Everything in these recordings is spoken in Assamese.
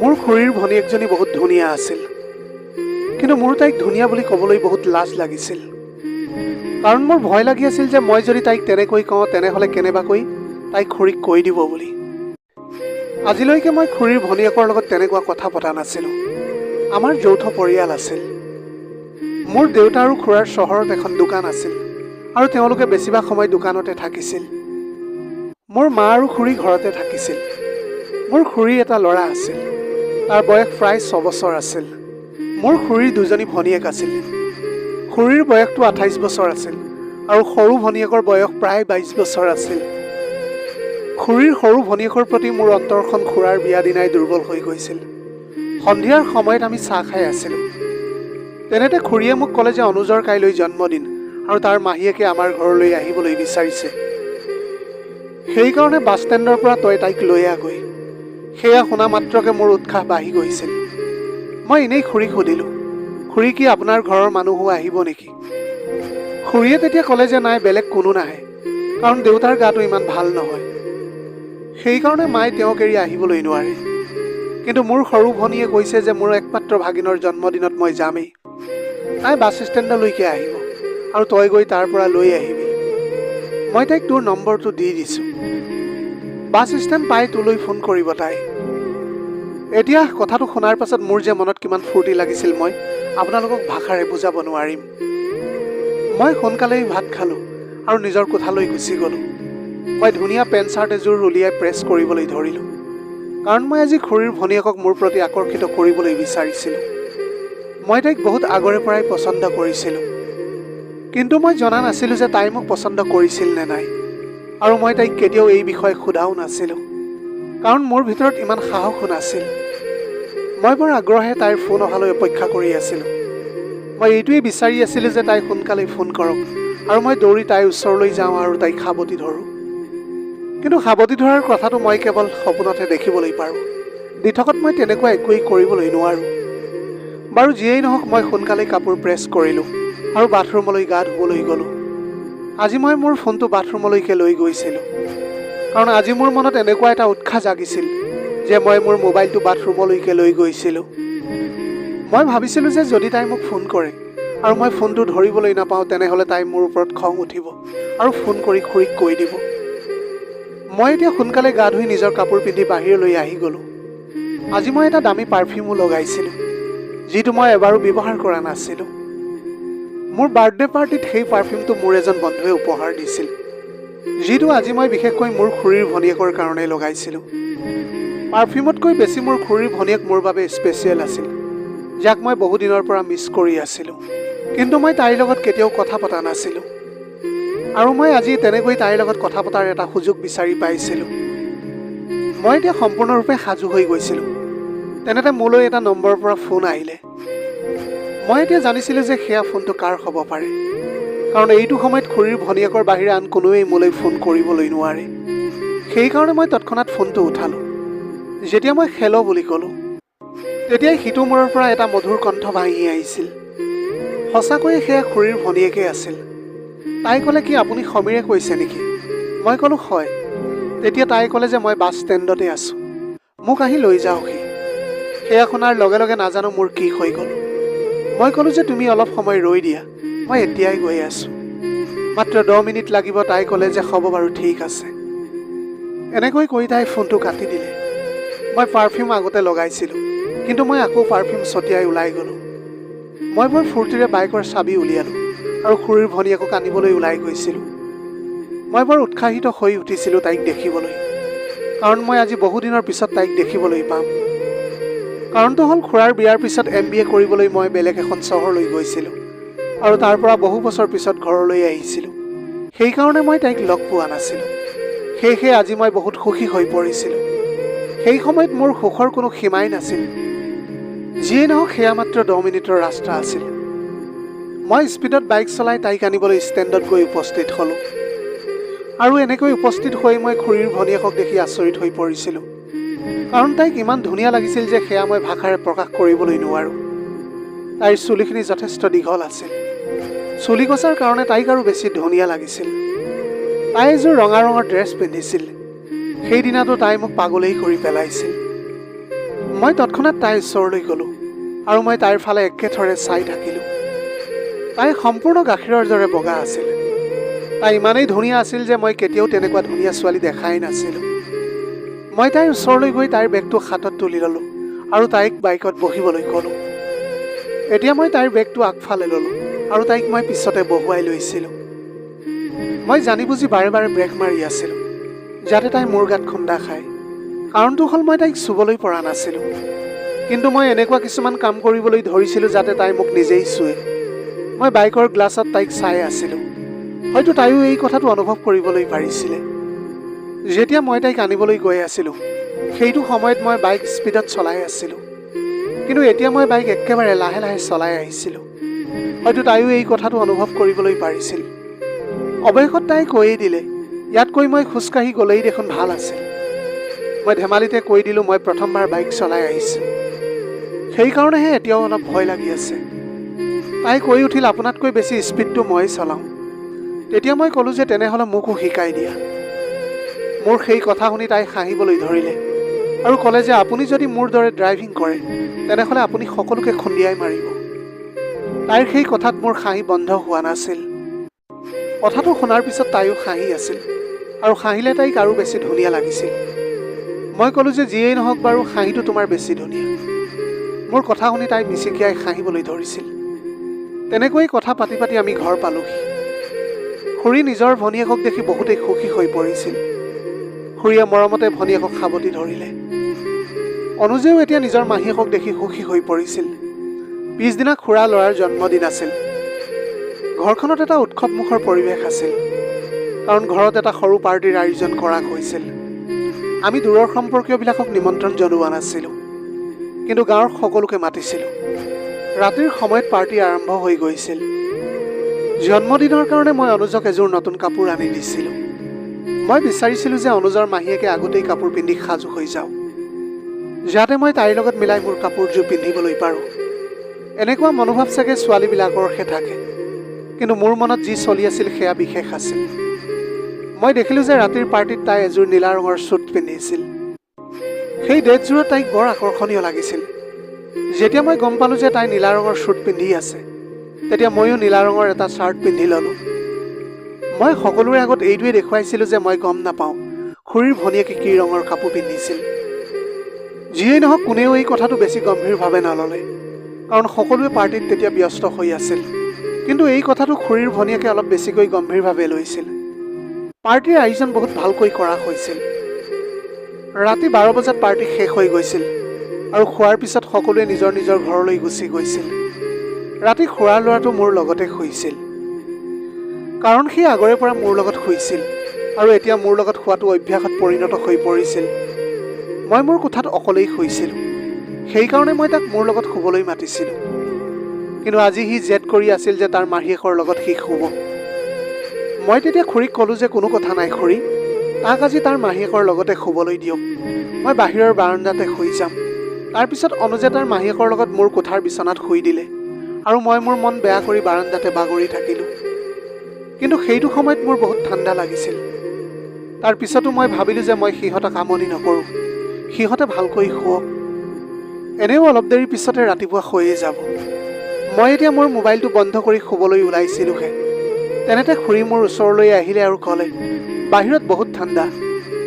মোৰ খুৰীৰ ভনীয়েকজনী বহুত ধুনীয়া আছিল। কিন্তু মোৰ তাইক ধুনীয়া বুলি ক'বলৈ বহুত লাজ লাগিছিল। কাৰণ মোৰ ভয় লাগি আছিল যে মই যদি তাইক তেনেকৈ কওঁ তেনেহ'লে কেনেবাকৈ তাইক খুৰীক কৈ দিব বুলি। আজিলৈকে মই খুৰীৰ ভনীয়েকৰ লগত তেনেকুৱা কথা পতা নাছিলোঁ। আমাৰ যৌথ পৰিয়াল আছিল। মোৰ দেউতা আৰু খুৰাৰ চহৰত এখন দোকান আছিল আৰু তেওঁলোকে বেছিভাগ সময় দোকানতে থাকিছিল। মোৰ মা আৰু খুৰী ঘৰতে থাকিছিল। মোৰ খুৰীৰ এটা ল'ৰা আছিল। তাৰ বয়স প্ৰায় ছবছৰ আছিল। মোৰ খুৰীৰ দুজনী ভনীয়েক আছিল। খুৰীৰ বয়সটো আঠাইছ বছৰ আছিল আৰু সৰু ভনীয়েকৰ বয়স প্ৰায় বাইছ বছৰ আছিল। খুৰীৰ সৰু ভনীয়েকৰ প্ৰতি মোৰ অন্তৰখন খুৰাৰ বিয়া দিনাই দুৰ্বল হৈ গৈছিল। সন্ধিয়াৰ সময়ত আমি চাহ খাই আছিলোঁ। তেনেতে খুৰীয়ে মোক ক'লে যে অনুজৰ কাইলৈ জন্মদিন আৰু তাৰ মাহীয়েকে আমাৰ ঘৰলৈ আহিবলৈ বিচাৰিছে। সেইকাৰণে বাছ ষ্টেণ্ডৰ পৰা তই তাইক লৈ আহগৈ সেয়া শুনা মাত্ৰকে মোৰ উৎসাহ বাঢ়ি গৈছিল। মই এনেই খুৰীক সুধিলোঁ খুৰী কি আপোনাৰ ঘৰৰ মানুহো আহিব নেকি? খুৰীয়ে তেতিয়া ক'লে যে নাই বেলেগ কোনো নাহে কাৰণ দেউতাৰ গাটো ইমান ভাল নহয়। সেইকাৰণে মায়ে তেওঁক এৰি আহিবলৈ নোৱাৰে। কিন্তু মোৰ সৰু ভনীয়ে কৈছে যে মোৰ একমাত্ৰ ভাগিনৰ জন্মদিনত মই যামেই। তাই বাছ ষ্টেণ্ডলৈকে আহিব আৰু তই গৈ তাৰ পৰা লৈ আহিবি। মই তাইক তোৰ নম্বৰটো দি দিছোঁ। বাছ ষ্টেণ্ড পাই তোলৈ ফোন কৰিব তাই। এতিয়া কথাটো শুনাৰ পাছত মোৰ যে মনত কিমান ফূৰ্তি লাগিছিল মই আপোনালোকক ভাষাৰে বুজাব নোৱাৰিম। মই সোনকালেই ভাত খালোঁ আৰু নিজৰ কোঠালৈ গুচি গ'লোঁ। মই ধুনীয়া পেণ্ট চাৰ্ট এযোৰ উলিয়াই প্ৰেছ কৰিবলৈ ধৰিলোঁ। কাৰণ মই আজি খুৰীৰ ভনীয়েকক মোৰ প্ৰতি আকৰ্ষিত কৰিবলৈ বিচাৰিছিলোঁ। মই তাইক বহুত আগৰে পৰাই পচন্দ কৰিছিলোঁ। কিন্তু মই জনা নাছিলোঁ যে তাই মোক পচন্দ কৰিছিল নে নাই। আৰু মই তাইক কেতিয়াও এই বিষয়ে সোধাও নাছিলোঁ। কাৰণ মোৰ ভিতৰত ইমান সাহসো নাছিল। মই বৰ আগ্ৰহে তাইৰ ফোন অহালৈ অপেক্ষা কৰি আছিলোঁ। মই এইটোৱেই বিচাৰি আছিলোঁ যে তাই সোনকালে ফোন কৰক আৰু মই দৌৰি তাইৰ ওচৰলৈ যাওঁ আৰু তাইক সাৱটি ধৰোঁ। কিন্তু সাৱটি ধৰাৰ কথাটো মই কেৱল সপোনতহে দেখিবলৈ পাৰোঁ। দিঠকত মই তেনেকুৱা একোৱেই কৰিবলৈ নোৱাৰোঁ। বাৰু যিয়েই নহওক মই সোনকালে কাপোৰ প্ৰেছ কৰিলোঁ আৰু বাথৰুমলৈ গা ধুবলৈ গ'লোঁ। আজি মই মোৰ ফোনটো বাথৰুমলৈকে লৈ গৈছিলোঁ। কাৰণ আজি মোৰ মনত এনেকুৱা এটা উৎসাহ জাগিছিল যে মই মোৰ মোবাইলটো বাথৰুমলৈকে লৈ গৈছিলোঁ। মই ভাবিছিলোঁ যে যদি তাই মোক ফোন কৰে আৰু মই ফোনটো ধৰিবলৈ নাপাওঁ তেনেহ'লে তাই মোৰ ওপৰত খং উঠিব আৰু ফোন কৰি খুৰীক কৈ দিব। মই এতিয়া সোনকালে গা ধুই নিজৰ কাপোৰ পিন্ধি বাহিৰলৈ আহি গ'লোঁ। আজি মই এটা দামী পাৰফিউমো লগাইছিলোঁ যিটো মই এবাৰো ব্যৱহাৰ কৰা নাছিলোঁ। মোৰ বাৰ্থডে পাৰ্টিত সেই পাৰফিউমটো মোৰ এজন বন্ধুৱে উপহাৰ দিছিল যিটো আজি মই বিশেষকৈ মোৰ খুৰীৰ ভনীয়েকৰ কাৰণে লগাইছিলোঁ। পাৰফিউমতকৈ বেছি মোৰ খুৰীৰ ভনীয়েক মোৰ বাবে স্পেচিয়েল আছিল যাক মই বহুদিনৰ পৰা মিছ কৰি আছিলোঁ। কিন্তু মই তাইৰ লগত কেতিয়াও কথা পতা নাছিলোঁ। আৰু মই আজি তেনেকৈ তাইৰ লগত কথা পতাৰ এটা সুযোগ বিচাৰি পাইছিলোঁ। মই এতিয়া সম্পূৰ্ণৰূপে সাজু হৈ গৈছিলোঁ। তেনেতে মোলৈ এটা নম্বৰৰ পৰা ফোন আহিলে। মই এতিয়া জানিছিলোঁ যে সেয়া ফোনটো কাৰ হ'ব পাৰে। কাৰণ এইটো সময়ত খুৰীৰ ভনীয়েকৰ বাহিৰে আন কোনোৱেই মোলৈ ফোন কৰিবলৈ নোৱাৰে। সেইকাৰণে মই তৎক্ষণাত ফোনটো উঠালোঁ। যেতিয়া মই খেলো বুলি ক'লোঁ তেতিয়াই সিটো মূৰৰ পৰা এটা মধুৰ কণ্ঠ ভাঙি আহিছিল। সঁচাকৈয়ে সেয়া খুৰীৰ ভনীয়েকে আছিল। তাই ক'লে কি আপুনি সমীৰে কৈছে নেকি? মই ক'লোঁ হয়। তেতিয়া তাই ক'লে যে মই বাছ ষ্টেণ্ডতে আছোঁ। মোক আহি লৈ যাওকহি সেয়া শুনাৰ লগে লগে নাজানো মোৰ কি হৈ গ'ল। মই ক'লোঁ যে তুমি অলপ সময় ৰৈ দিয়া। মই এতিয়াই গৈ আছোঁ। মাত্ৰ দহ মিনিট লাগিব তাই ক'লে যে হ'ব বাৰু ঠিক আছে। এনেকৈ কৈ তাই ফোনটো কাটি দিলে। মই পাৰফিউম আগতে লগাইছিলোঁ কিন্তু মই আকৌ পাৰফিউম ছটিয়াই ওলাই গ'লোঁ। মই বৰ ফূৰ্তিৰে বাইকৰ চাবি উলিয়ালোঁ আৰু খুৰীৰ ভনীয়েকক আনিবলৈ ওলাই গৈছিলোঁ। মই বৰ উৎসাহিত হৈ উঠিছিলোঁ তাইক দেখিবলৈ কাৰণ মই আজি বহুদিনৰ পিছত তাইক দেখিবলৈ পাম। কাৰণটো হ'ল খুৰাৰ বিয়াৰ পিছত এম বি এ কৰিবলৈ মই বেলেগ এখন চহৰলৈ গৈছিলোঁ। আৰু তাৰ পৰা বহু বছৰ পিছত ঘৰলৈ আহিছিলোঁ। সেইকাৰণে মই তাইক লগ পোৱা নাছিলোঁ। সেয়েহে আজি মই বহুত সুখী হৈ পৰিছিলোঁ। সেই সময়ত মোৰ সুখৰ কোনো সীমাই নাছিল। যিয়ে নহওক সেয়া মাত্ৰ দহ মিনিটৰ ৰাস্তা আছিল। মই স্পীডত বাইক চলাই তাইক আনিবলৈ ষ্টেণ্ডত গৈ উপস্থিত হ'লোঁ। আৰু এনেকৈ উপস্থিত হৈ মই খুৰীৰ ভনীয়েকক দেখি আচৰিত হৈ পৰিছিলোঁ। কাৰণ তাইক ইমান ধুনীয়া লাগিছিল যে সেয়া মই ভাষাৰে প্ৰকাশ কৰিবলৈ নোৱাৰোঁ। তাইৰ চুলিখিনি যথেষ্ট দীঘল আছিল। চুলি গছাৰ কাৰণে তাইক আৰু বেছি ধুনীয়া লাগিছিল। তাই এযোৰ ৰঙা ৰঙৰ ড্ৰেছ পিন্ধিছিল। সেইদিনাটো তাই মোক পাগলেই কৰি পেলাইছিল। মই তৎক্ষণাত তাইৰ ওচৰলৈ গ'লোঁ আৰু মই তাইৰ ফালে একেথৰে চাই থাকিলোঁ। তাই সম্পূৰ্ণ গাখীৰৰ দৰে বগা আছিল। তাই ইমানেই ধুনীয়া আছিল যে মই কেতিয়াও তেনেকুৱা ধুনীয়া ছোৱালী দেখাই নাছিলোঁ। মই তাইৰ ওচৰলৈ গৈ তাইৰ বেগটো হাতত তুলি ল'লোঁ আৰু তাইক বাইকত বহিবলৈ ক'লোঁ। এতিয়া মই তাইৰ বেগটো আগফালে ল'লোঁ আৰু তাইক মই পিছতে বহুৱাই লৈছিলোঁ মই জানি বুজি বাৰে বাৰে ব্ৰেক মাৰি আছিলোঁ যাতে তাই মোৰ গাত খুন্দা খায়। কাৰণটো হ'ল মই তাইক চুবলৈ পৰা নাছিলোঁ। কিন্তু মই এনেকুৱা কিছুমান কাম কৰিবলৈ ধৰিছিলোঁ যাতে তাই মোক নিজেই চুৱে। মই বাইকৰ গ্লাছত তাইক চাই আছিলোঁ। হয়তো তাইও এই কথাটো অনুভৱ কৰিবলৈ পাৰিছিলে। যেতিয়া মই তাইক আনিবলৈ গৈ আছিলোঁ সেইটো সময়ত মই বাইক স্পীডত চলাই আছিলোঁ। কিন্তু এতিয়া মই বাইক একেবাৰে লাহে লাহে চলাই আহিছিলোঁ। হয়তো তাইও এই কথাটো অনুভৱ কৰিবলৈ পাৰিছিল। অৱশেষত তাই কৈয়ে দিলে ইয়াতকৈ মই খোজকাঢ়ি গ'লেই দেখোন ভাল আছিল। মই ধেমালিতে কৈ দিলোঁ মই প্ৰথমবাৰ বাইক চলাই আহিছোঁ। সেইকাৰণেহে এতিয়াও অলপ ভয় লাগি আছে। তাই কৈ উঠিল আপোনাতকৈ বেছি স্পীডটো মই চলাওঁ। তেতিয়া মই ক'লোঁ যে তেনেহ'লে মোকো শিকাই দিয়া। মোৰ সেই কথা শুনি তাই হাঁহিবলৈ ধৰিলে। আৰু ক'লে যে আপুনি যদি মোৰ দৰে ড্ৰাইভিং কৰে তেনেহ'লে আপুনি সকলোকে খুন্দিয়াই মাৰিব। তাইৰ সেই কথাত মোৰ হাঁহি বন্ধ হোৱা নাছিল। কথাটো শুনাৰ পিছত তাইও হাঁহি আছিল আৰু হাঁহিলে তাইক আৰু বেছি ধুনীয়া লাগিছিল। মই ক'লোঁ যে যিয়েই নহওক বাৰু হাঁহিটো তোমাৰ বেছি ধুনীয়া। মোৰ কথা শুনি তাই মিচিকিয়াই হাঁহিবলৈ ধৰিছিল। তেনেকৈয়ে কথা পাতি পাতি আমি ঘৰ পালোহি। খুৰী নিজৰ ভনীয়েকক দেখি বহুতেই সুখী হৈ পৰিছিল। খুৰীয়ে মৰমতে ভনীয়েকক সাৱটি ধৰিলে। অনুজেও এতিয়া নিজৰ মাহীয়েকক দেখি সুখী হৈ পৰিছিল। পিছদিনা খুৰা ল'ৰাৰ জন্মদিন আছিল। ঘৰখনত এটা উৎসৱমুখৰ পৰিৱেশ আছিল। কাৰণ ঘৰত এটা সৰু পাৰ্টীৰ আয়োজন কৰা হৈছিল। আমি দূৰৰ সম্পৰ্কীয়বিলাকক নিমন্ত্ৰণ জনোৱা নাছিলোঁ। কিন্তু গাঁৱৰ সকলোকে মাতিছিলোঁ। ৰাতিৰ সময়ত পাৰ্টী আৰম্ভ হৈ গৈছিল। জন্মদিনৰ কাৰণে মই অনুজক এযোৰ নতুন কাপোৰ আনি দিছিলোঁ। মই বিচাৰিছিলোঁ যে অনুজৰ মাহীয়েকে আগতেই কাপোৰ পিন্ধি সাজু হৈ যাওঁ যাতে মই তাইৰ লগত মিলাই মোৰ কাপোৰযোৰ পিন্ধিবলৈ পাৰোঁ। এনেকুৱা মনোভাৱ চাগে ছোৱালীবিলাকৰহে থাকে। কিন্তু মোৰ মনত যি চলি আছিল সেয়া বিশেষ আছিল। মই দেখিলোঁ যে ৰাতিৰ পাৰ্টিত তাই এযোৰ নীলা ৰঙৰ চুট পিন্ধিছিল। সেই ড্ৰেছযোৰত তাইক বৰ আকৰ্ষণীয় লাগিছিল। যেতিয়া মই গম পালোঁ যে তাই নীলা ৰঙৰ চুট পিন্ধি আছে তেতিয়া ময়ো নীলা ৰঙৰ এটা শ্বাৰ্ট পিন্ধি ল'লোঁ। মই সকলোৰে আগত এইটোৱে দেখুৱাইছিলোঁ যে মই গম নাপাওঁ। খুৰীৰ ভনীয়েকে কি ৰঙৰ কাপোৰ পিন্ধিছিল। যিয়েই নহওক কোনেও এই কথাটো বেছি গম্ভীৰভাৱে নল'লে। কাৰণ সকলোৱে পাৰ্টিত তেতিয়া ব্যস্ত হৈ আছিল। কিন্তু এই কথাটো খুৰীৰ ভনীয়েকে অলপ বেছিকৈ গম্ভীৰভাৱে লৈছিল। পাৰ্টিৰ আয়োজন বহুত ভালকৈ কৰা হৈছিল। ৰাতি বাৰ বজাত পাৰ্টি শেষ হৈ গৈছিল আৰু খোৱাৰ পিছত সকলোৱে নিজৰ নিজৰ ঘৰলৈ গুচি গৈছিল। ৰাতি খুৰাৰ ল'ৰাটো মোৰ লগতে শুইছিল কাৰণ সি আগৰে পৰা মোৰ লগত শুইছিল আৰু এতিয়া মোৰ লগত শুৱাটো অভ্যাসত পৰিণত হৈ পৰিছিল। মই মোৰ কোঠাত অকলেই শুইছিলোঁ। সেইকাৰণে মই তাক মোৰ লগত শুবলৈ মাতিছিলোঁ। কিন্তু আজি সি জেদ কৰি আছিল যে তাৰ মাহীয়েকৰ লগত সি শুব। মই তেতিয়া খুৰীক ক'লোঁ যে কোনো কথা নাই খুৰী তাক আজি তাৰ মাহীয়েকৰ লগতে শুবলৈ দিয়ক। মই বাহিৰৰ বাৰাণ্ডাতে শুই যাম। তাৰপিছত অনুজে তাৰ মাহীয়েকৰ লগত মোৰ কোঠাৰ বিচনাত শুই দিলে আৰু মই মোৰ মন বেয়া কৰি বাৰাণ্ডাতে বাগৰি থাকিলোঁ। কিন্তু সেইটো সময়ত মোৰ বহুত ঠাণ্ডা লাগিছিল। তাৰ পিছতো মই ভাবিলোঁ যে মই সিহঁতক আমনি নকৰোঁ। সিহঁতে ভালকৈ শুৱক। এনেও অলপ দেৰি পিছতে ৰাতিপুৱা হৈয়ে যাব। মই এতিয়া মোৰ মোবাইলটো বন্ধ কৰি শুবলৈ ওলাইছিলোঁহে। তেনেতে খুৰী মোৰ ওচৰলৈ আহিলে আৰু ক'লে বাহিৰত বহুত ঠাণ্ডা।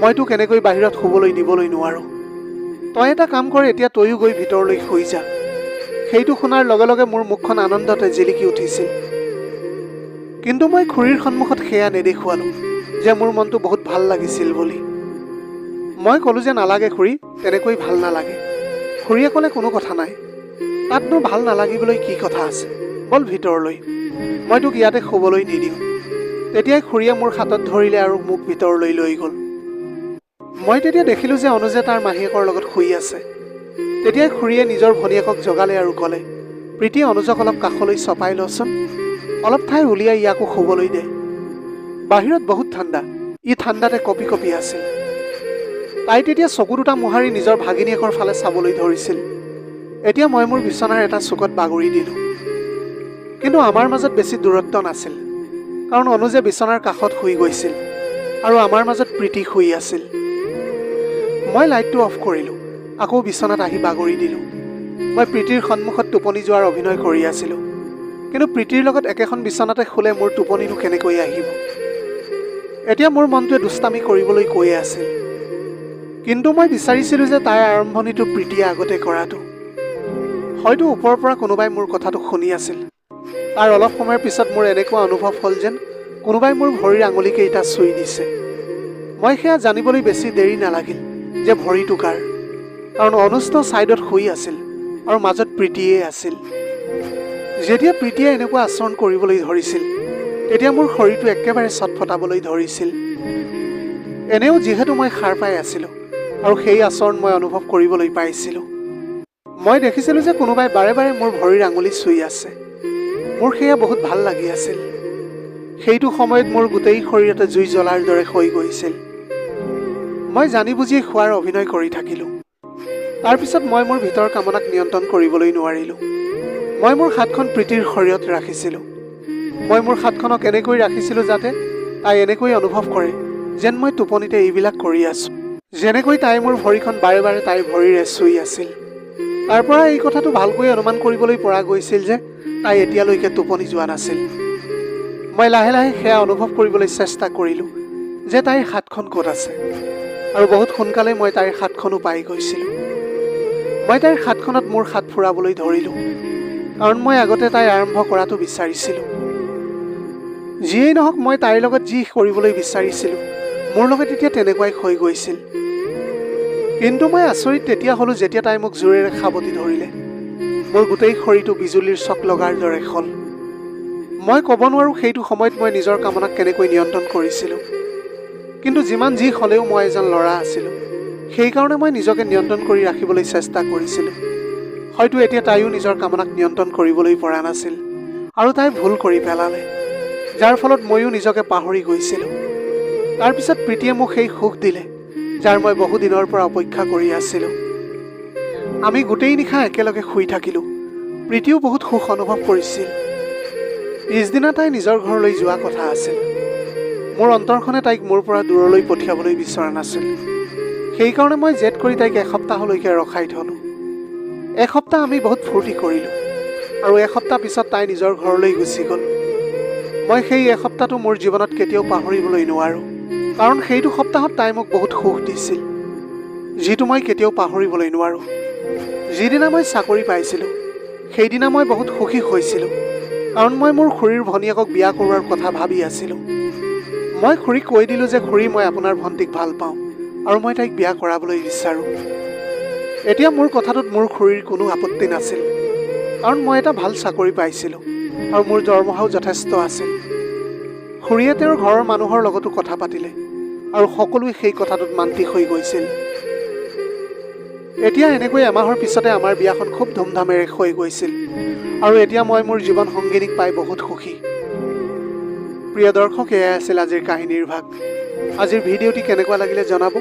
মই তোক এনেকৈ বাহিৰত শুবলৈ দিবলৈ নোৱাৰোঁ। তই এটা কাম কৰ এতিয়া তয়ো গৈ ভিতৰলৈ শুই যা। সেইটো শুনাৰ লগে লগে মোৰ মুখখন আনন্দতে জিলিকি উঠিছিল। কিন্তু মই খুৰীৰ সন্মুখত সেয়া নেদেখুৱালোঁ যে মোৰ মনটো বহুত ভাল লাগিছিল বুলি। মই ক'লোঁ যে নালাগে খুৰী তেনেকৈ ভাল নালাগে। খুৰীয়ে ক'লে কোনো কথা নাই। তাতনো ভাল নালাগিবলৈ কি কথা আছে? বল ভিতৰলৈ। মই তোক ইয়াতে শুবলৈ নিদিওঁ। তেতিয়াই খুৰীয়ে মোৰ হাতত ধৰিলে আৰু মোক ভিতৰলৈ লৈ গ'ল। মই তেতিয়া দেখিলোঁ যে অনুজে তাৰ মাহীয়েকৰ লগত শুই আছে। তেতিয়াই খুৰীয়ে নিজৰ ভনীয়েকক জগালে আৰু ক'লে প্ৰীতি অনুজক অলপ কাষলৈ চপাই লচোন। অলপ ঠাই উলিয়াই ইয়াকো শুবলৈ দে। বাহিৰত বহুত ঠাণ্ডা। ই ঠাণ্ডাতে কঁপি কঁপি আছিল। তাই তেতিয়া চকু দুটা মোহাৰি নিজৰ ভাগিনীয়েকৰ ফালে চাবলৈ ধৰিছিল। এতিয়া মই মোৰ বিচনাৰ এটা চুকত বাগৰি দিলোঁ। কিন্তু আমাৰ মাজত বেছি দূৰত্ব নাছিল। কাৰণ অনুজে বিচনাৰ কাষত শুই গৈছিল আৰু আমাৰ মাজত প্ৰীতি শুই আছিল। মই লাইটটো অফ কৰিলোঁ। আকৌ বিচনাত আহি বাগৰি দিলোঁ। মই প্ৰীতিৰ সন্মুখত টোপনি যোৱাৰ অভিনয় কৰি আছিলোঁ। কিন্তু প্ৰীতিৰ লগত একেখন বিচনাতে শুলে মোৰ টোপনিনো কেনেকৈ আহিব? এতিয়া মোৰ মনটোৱে দুষ্টামি কৰিবলৈ কৈয়ে আছিল। কিন্তু মই বিচাৰিছিলোঁ যে তাইৰ আৰম্ভণিটো প্ৰীতিয়ে আগতে কৰাটো। হয়তো ওপৰৰ পৰা কোনোবাই মোৰ কথাটো শুনি আছিল। তাৰ অলপ সময়ৰ পিছত মোৰ এনেকুৱা অনুভৱ হ'ল যেন কোনোবাই মোৰ ভৰিৰ আঙুলিকেইটা চুই দিছে। মই সেয়া জানিবলৈ বেছি দেৰি নালাগিল যে ভৰিটো কাৰ। কাৰণ অনুষ্ঠ ছাইডত শুই আছিল আৰু মাজত প্ৰীতিয়ে আছিল। যেতিয়া প্ৰীতিয়ে এনেকুৱা আচৰণ কৰিবলৈ ধৰিছিল তেতিয়া মোৰ শৰীৰটো একেবাৰে চটফটাবলৈ ধৰিছিল। এনেও যিহেতু মই সাৰ পাই আছিলোঁ আৰু সেই আচৰণ মই অনুভৱ কৰিবলৈ পাইছিলোঁ। মই দেখিছিলোঁ যে কোনোবাই বাৰে বাৰে মোৰ ভৰিৰ আঙুলি চুই আছে। মোৰ সেয়া বহুত ভাল লাগি আছিল। সেইটো সময়ত মোৰ গোটেই শৰীৰতে জুই জ্বলাৰ দৰে হৈ গৈছিল। মই জানি বুজিয়ে খোৱাৰ অভিনয় কৰি থাকিলোঁ। তাৰপিছত মই মোৰ ভিতৰৰ কামনাক নিয়ন্ত্ৰণ কৰিবলৈ নোৱাৰিলোঁ। মই মোৰ হাতখন প্ৰীতিৰ শৰীৰত ৰাখিছিলোঁ। মই মোৰ হাতখনক এনেকৈ ৰাখিছিলোঁ যাতে তাই এনেকৈ অনুভৱ কৰে যেন মই টোপনিতে এইবিলাক কৰি আছোঁ। যেনেকৈ তাই মোৰ ভৰিখন বাৰে বাৰে তাইৰ ভৰিৰে চুই আছিল। তাৰ পৰা এই কথাটো ভালকৈ অনুমান কৰিবলৈ পৰা গৈছিল যে তাই এতিয়ালৈকে টোপনি যোৱা নাছিল। মই লাহে লাহে সেয়া অনুভৱ কৰিবলৈ চেষ্টা কৰিলোঁ যে তাইৰ হাতখন ক'ত আছে আৰু বহুত সোনকালে মই তাইৰ হাতখনো পাই গৈছিলোঁ। মই তাইৰ হাতখনত মোৰ হাত ফুৰাবলৈ ধৰিলোঁ। কাৰণ মই আগতে তাই আৰম্ভ কৰাটো বিচাৰিছিলোঁ। যিয়েই নহওক মই তাইৰ লগত যি কৰিবলৈ বিচাৰিছিলোঁ মোৰ লগত এতিয়া তেনেকুৱাই হৈ গৈছিল। কিন্তু মই আচৰিত তেতিয়া হ'লোঁ যেতিয়া তাই মোক জোৰেৰে সাৱটি ধৰিলে। মোৰ গোটেই শৰীৰটো বিজুলীৰ চক লগাৰ দৰে হ'ল মই ক'ব নোৱাৰোঁ সেইটো সময়ত মই নিজৰ কামনাক কেনেকৈ নিয়ন্ত্ৰণ কৰিছিলোঁ। কিন্তু যিমান যি হ'লেও মই এজন ল'ৰা আছিলোঁ। সেইকাৰণে মই নিজকে নিয়ন্ত্ৰণ কৰি ৰাখিবলৈ চেষ্টা কৰিছিলোঁ। হয়তো এতিয়া তাইও নিজৰ কামনাক নিয়ন্ত্ৰণ কৰিবলৈ পৰা নাছিল আৰু তাই ভুল কৰি পেলালে। যাৰ ফলত ময়ো নিজকে পাহৰি গৈছিলোঁ। তাৰপিছত প্ৰীতিয়ে মোক সেই সুখ দিলে যাৰ মই বহুদিনৰ পৰা অপেক্ষা কৰি আছিলোঁ। আমি গোটেই নিশা একেলগে শুই থাকিলোঁ। প্ৰীতিও বহুত সুখ অনুভৱ কৰিছিল। পিছদিনা তাই নিজৰ ঘৰলৈ যোৱা কথা আছিল। মোৰ অন্তৰখনে তাইক মোৰ পৰা দূৰলৈ পঠিয়াবলৈ বিচৰা নাছিল। সেইকাৰণে মই জেদ কৰি তাইক এসপ্তাহলৈকে ৰখাই থলোঁ। এসপ্তাহ আমি বহুত ফূৰ্তি কৰিলোঁ আৰু এসপ্তাহ পিছত তাই নিজৰ ঘৰলৈ গুচি গ'ল। মই সেই এসপ্তাহটো মোৰ জীৱনত কেতিয়াও পাহৰিবলৈ নোৱাৰোঁ কাৰণ সেইটো সপ্তাহত তাই মোক বহুত সুখ দিছিল যিটো মই কেতিয়াও পাহৰিবলৈ নোৱাৰোঁ। যিদিনা মই চাকৰি পাইছিলোঁ সেইদিনা মই বহুত সুখী হৈছিলোঁ কাৰণ মই মোৰ খুৰীৰ ভনীয়েকক বিয়া কৰোৱাৰ কথা ভাবি আছিলোঁ। মই খুৰীক কৈ দিলোঁ যে খুৰী মই আপোনাৰ ভণ্টিক ভাল পাওঁ আৰু মই তাইক বিয়া কৰাবলৈ বিচাৰোঁ। এতিয়া মোৰ কথাটোত মোৰ খুৰীৰ কোনো আপত্তি নাছিল। কাৰণ মই এটা ভাল চাকৰি পাইছিলোঁ আৰু মোৰ দৰমহাও যথেষ্ট আছিল। খুৰীয়ে তেওঁৰ ঘৰৰ মানুহৰ লগতো কথা পাতিলে আৰু সকলোৱে সেই কথাটোত মান্তি হৈ গৈছিল। এতিয়া এনেকৈ এমাহৰ পিছতে আমাৰ বিয়াখন খুব ধুমধামেৰে হৈ গৈছিল আৰু এতিয়া মই মোৰ জীৱন সংগিনীক পাই বহুত সুখী। প্ৰিয় দৰ্শক এয়াই আছিল আজিৰ কাহিনীৰ ভাগ। আজিৰ ভিডিঅ'টি কেনেকুৱা লাগিলে জনাব?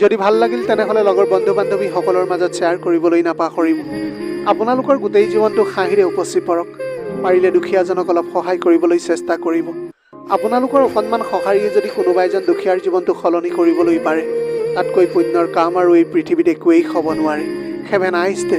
যদি ভাল লাগিল তেনেহ'লে লগৰ বন্ধু বান্ধৱীসকলৰ মাজত শ্বেয়াৰ কৰিবলৈ নাপাহৰিব। আপোনালোকৰ গোটেই জীৱনটো হাঁহিৰে উপচি পৰক। পাৰিলে দুখীয়াজনক অলপ সহায় কৰিবলৈ চেষ্টা কৰিব। আপোনালোকৰ অকণমান সঁহাৰিয়ে যদি কোনোবা এজন দুখীয়াৰ জীৱনটো সলনি কৰিবলৈ পাৰে তাতকৈ পুণ্যৰ কাম আৰু এই পৃথিৱীত একোৱেই হ'ব নোৱাৰে। Have a nice day